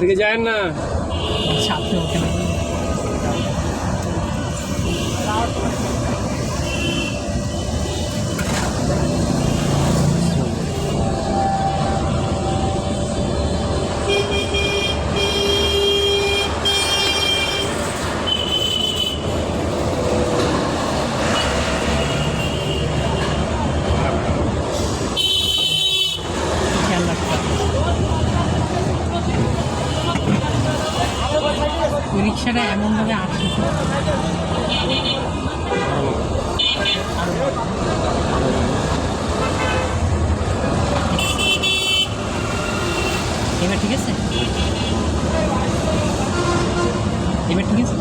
ওদিকে যায় না। সাথে খেয়াল রাখতে হবে। ওই রিক্সাটা এমনভাবে আসে এবার ঠিক আছে এবার ঠিক আছে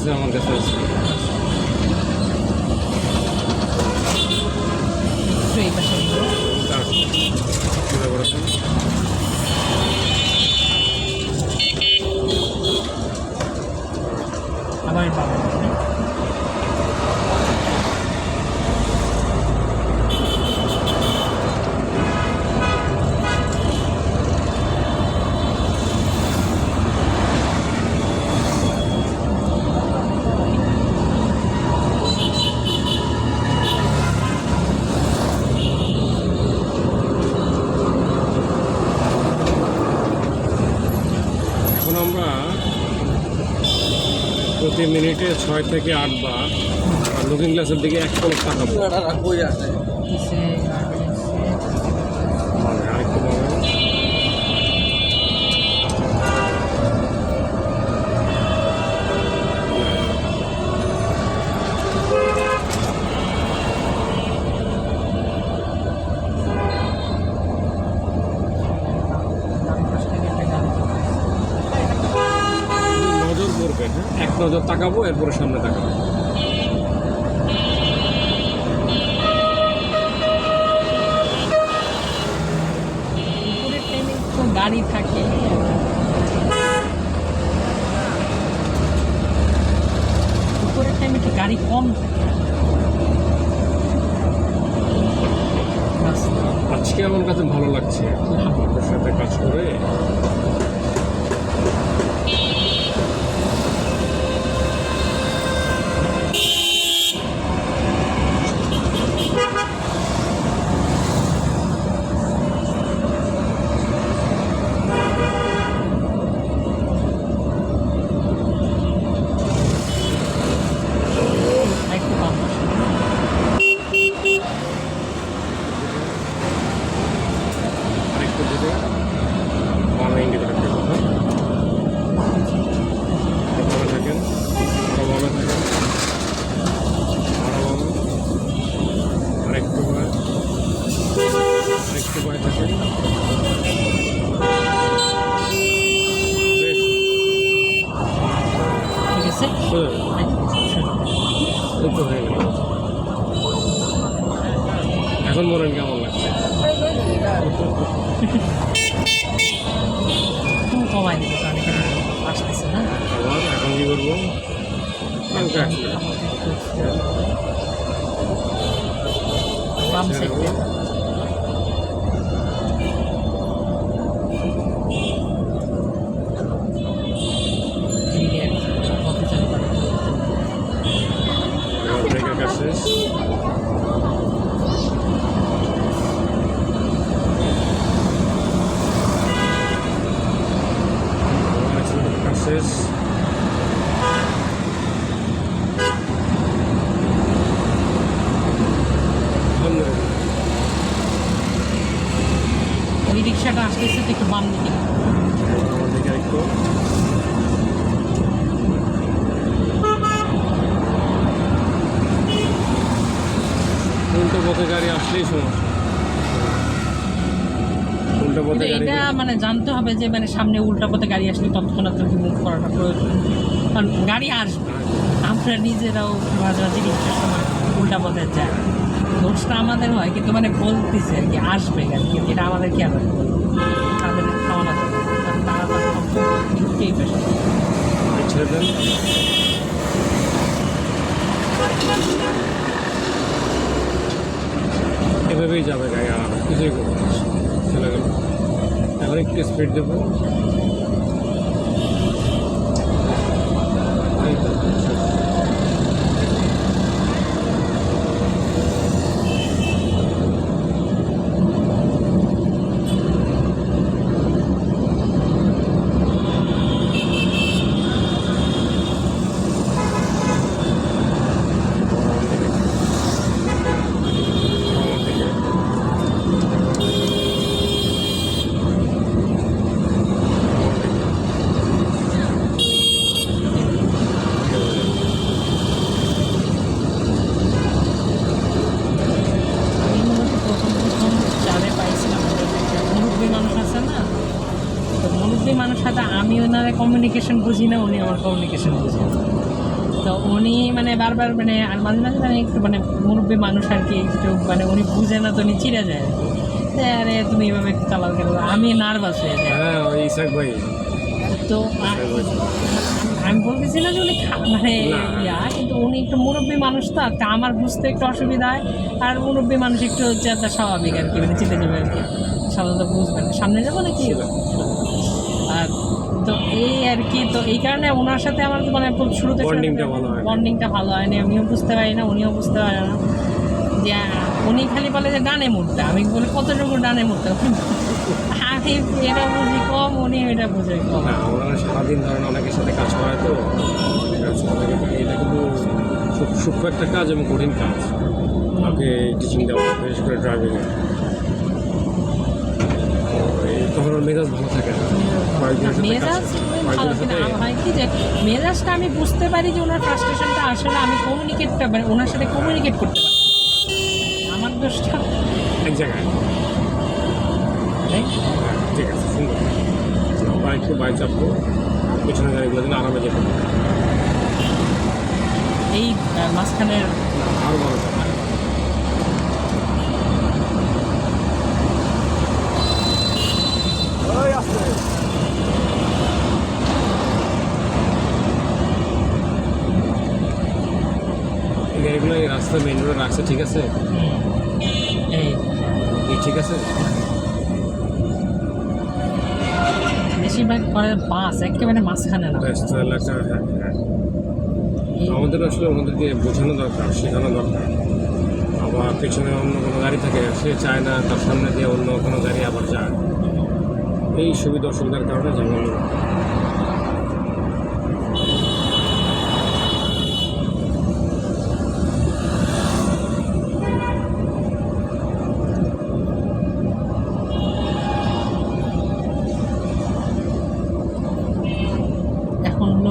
লাগতেছে আমার কাছে আজকে। একটু এই পাশে নিবো। তার চিন্তা করেছেন আবার বাবা এখন আমরা প্রতি মিনিটে ছয় থেকে আট বার লুকিং গ্লাসের দিকে এক পলক তাকাবো। এক নজর তাকাবো এরপরে সামনে তাকাবো। গাড়ি থাকে দুপুরের টাইমে একটু গাড়ি কম থাকে। আজকে আমার কাছে ভালো লাগছে। আপনাদের সাথে কাজ করে। কেমন লাগছে কমাই না এখন কি করব আসতেছে একটু বাম দিকে। আমার দিকে একটু উল্টো পথে গাড়ি আসলেই সমস্যা। উল্টো পথে এটা মানে জানতে হবে যে মানে সামনে উল্টা পথে গাড়ি আসলে তৎক্ষণাৎ মুভ করাটা প্রয়োজন। কারণ গাড়ি আসবে আমরা নিজেরাও মাঝে মাঝে রিক্সার সময় উল্টা পথে যায় কষ্ট আমাদের হয় কিন্তু মানে বলতেছে আর কি আসবে আর কি এটা আমাদের খেয়াল রাখতে হবে। তাদের খাওয়ানো যাবে না। কারণ তারা তার একটু এই পেশা ছেড়ে দেন এভাবেই যাবে গাড়ি আরামে কিছুই করব চলে গেল। এখন একটু স্পিড দেবো। এই তো, শেষ। আমি মূলত প্রথম প্রথম চাঁদে পাইছিলাম ওদের একটা মুরব্বী মানুষ আছে না তো মুরব্বী মানুষ সাথে আমি ওনার কমিউনিকেশন বুঝি না উনি আমার কমিউনিকেশন বুঝি তো উনি মানে বারবার মানে আর মাঝে মাঝে মানে একটু মানে মুরব্বী মানুষ আর কি একটু মানে উনি বুঝে না তো উনি চিড়ে যায় আর তুমি এভাবে একটু চালাও কেন? আমি নার্ভাস হয়ে যাই। হ্যাঁ ওই ইসাক ভাই। তো আমি বলতেছি না যে উনি মানে ইয়া কিন্তু উনি একটু মুরব্বী মানুষ তো তা আমার বুঝতে একটু অসুবিধা হয়। আর মুরব্বী মানুষ একটু চেতা স্বাভাবিক আর কি মানে চিন্তা যাবে আর কি। সাধারণত বুঝবেন সামনে যাব নাকি? আর তো এই আর কি তো এই কারণে ওনার সাথে আমার মানে শুরুতে Bonding-টা ভালো হয়। বন্ডিংটা ভালো হয়নি। আমিও বুঝতে পারি না উনিও বুঝতে পারে না। যে উনি খালি বলে যে ডানে মুড়তে আমি বলি কতটুকু ডানে মুড়তে আমি এটা বুঝি কম উনি এটা বুঝে কম। ওনারা সারাদিন ধরেন অনেকের সাথে কাজ করায় তো এটা কিন্তু খুব সূক্ষ্ম একটা কাজ এবং কঠিন কাজ। আমাকে টিচিং দেওয়া বিশেষ করে ড্রাইভিংয়ে তখন ওর মেজাজ ভালো থাকে না। মেজাজ ভালো কিনা হয় কি যে মেজাজটা আমি বুঝতে পারি যে ওনার ফ্রাস্ট্রেশনটা আসলে আমি কমিউনিকেটটা মানে ওনার সাথে কমিউনিকেট করতে পারি। আমার দোষটা। এক জায়গায়। ঠিক আছে সুন্দর। বাইককে বাইক চাপবো পেছনে গাড়িগুলো যেন আরামে যেতে এই মাঝখানের আরও ভালো থাকে এই গাড়িগুলো এই রাস্তা মেন রোড রাখছে ঠিক আছে? ঠিক আছে? বেশিরভাগ করে বাস একেবারে মাঝখানে না। ব্যস্ত এলাকা হ্যাঁ হ্যাঁ। আমাদের আসলে ওনাদেরকে বোঝানো দরকার শেখানো দরকার। আবার পেছনে অন্য কোনো গাড়ি থাকে সে চায় না তার সামনে দিয়ে অন্য কোনো গাড়ি আবার যায়। এই সুবিধা অসুবিধার কারণে যেমন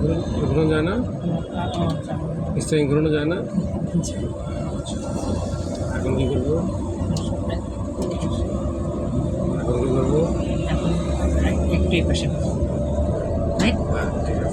আরও ঘুরেন ঘুরানো যায় না স্টাইং ঘুরানো যায় না এখন কি করব এখন কি করব এখন একটু এই পাশে রাইট হ্যাঁ ঠিক আছে